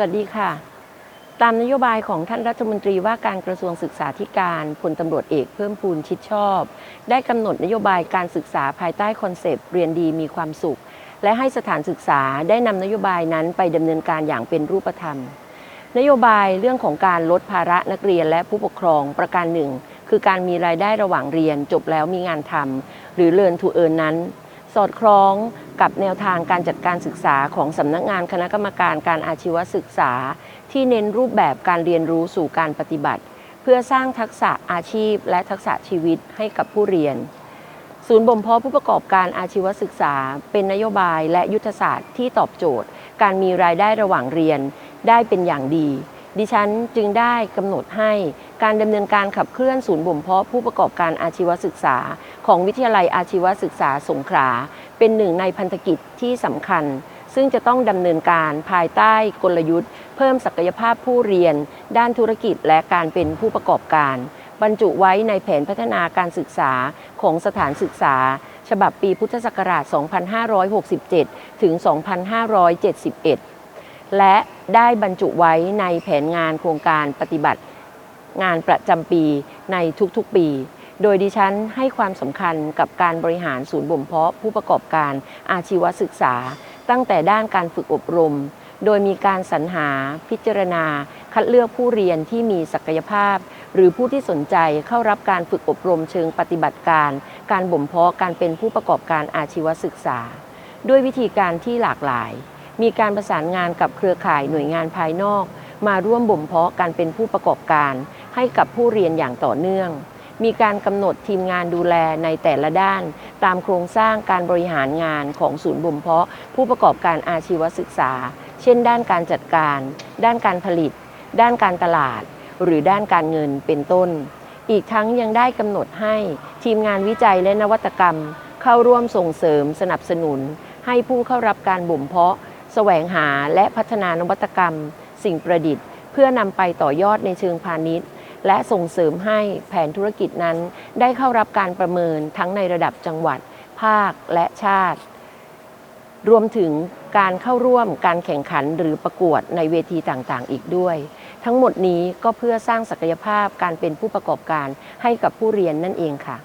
วัสดีค่ะ ตามนโยบายของท่านรัฐมนตรีว่าการกระทรวงศึกษาธิการพลตำรวจเอกเพิ่มพูนชิดชอบ ได้กำหนดนโยบายการศึกษาภายใต้คอนเซปต์เรียนดีมีความสุข และให้สถานศึกษาได้นำนโยบายนั้นไปดำเนินการอย่างเป็นรูปธรรม นโยบายเรื่องของการลดภาระนักเรียนและผู้ปกครองประการหนึ่ง คือการมีรายได้ระหว่างเรียนจบแล้วมีงานทำหรือเรียนทูเอินนั้น สอดคล้อง กับแนวทางการจัดการศึกษาของสำนักงานคณะกรรมการการอาชีวศึกษา ที่เน้นรูปแบบการเรียนรู้สู่การปฏิบัติ เพื่อสร้างทักษะอาชีพ และทักษะชีวิตให้กับผู้เรียน ศูนย์บ่มเพาะผู้ประกอบการอาชีวศึกษา เป็นนโยบายและยุทธศาสตร์ที่ตอบโจทย์ การมีรายได้ระหว่างเรียนได้เป็นอย่างดี ดิฉันจึงได้กำหนดให้การดำเนินการขับเคลื่อนศูนย์บ่มเพาะผู้ประกอบการอาชีวศึกษา ของวิทยาลัยอาชีวศึกษาสงขลาเป็นหนึ่งในพันธกิจที่สำคัญ ซึ่งจะต้องดำเนินการภายใต้กลยุทธ์ เพิ่มศักยภาพผู้เรียน ด้านธุรกิจและการเป็นผู้ประกอบการ บรรจุไว้ในแผนพัฒนาการศึกษาของสถานศึกษา ฉบับปีพุทธศักราช 2567 ถึง 2571 และได้บรรจุไว้ในแผนงานโครงการปฏิบัติ งานประจำปีในทุกๆปี โดยดิฉันให้ความสำคัญกับการบริหารศูนย์บ่มเพาะผู้ประกอบการอาชีวศึกษา ตั้งแต่ด้านการฝึกอบรม โดยมีการสรรหาพิจารณา คัดเลือกผู้เรียนที่มีศักยภาพ หรือผู้ที่สนใจเข้ารับการฝึกอบรมเชิงปฏิบัติการ การบ่มเพาะการเป็นผู้ประกอบการอาชีวศึกษา ด้วยวิธีการที่หลากหลาย มีการประสานงานกับเครือข่ายหน่วยงานภายนอก มาร่วมบ่มเพาะการเป็นผู้ประกอบการ ให้กับผู้เรียนอย่างต่อเนื่อง มีการกำหนดทีมงานดูแลในแต่ละด้าน ตามโครงสร้างการบริหารงานของศูนย์บ่มเพาะ ผู้ประกอบการอาชีวศึกษา เช่น ด้านการจัดการ ด้านการผลิต ด้านการตลาด หรือด้านการเงินเป็นต้น อีกทั้งยังได้กำหนดให้ทีมงานวิจัยและนวัตกรรม เข้าร่วมส่งเสริมสนับสนุนให้ผู้เข้ารับการบ่มเพาะ แสวงหาและพัฒนานวัตกรรม สิ่งประดิษฐ์ เพื่อนำไปต่อยอดในเชิงพาณิชย์ และส่งเสริมให้แผนธุรกิจนั้น ได้เข้ารับการประเมินทั้งในระดับจังหวัด ภาคและชาติ รวมถึงการเข้าร่วมการแข่งขันหรือประกวดในเวทีต่างๆ อีกด้วย ทั้งหมดนี้ก็เพื่อสร้างศักยภาพการเป็นผู้ประกอบการให้กับผู้เรียนนั่นเองค่ะ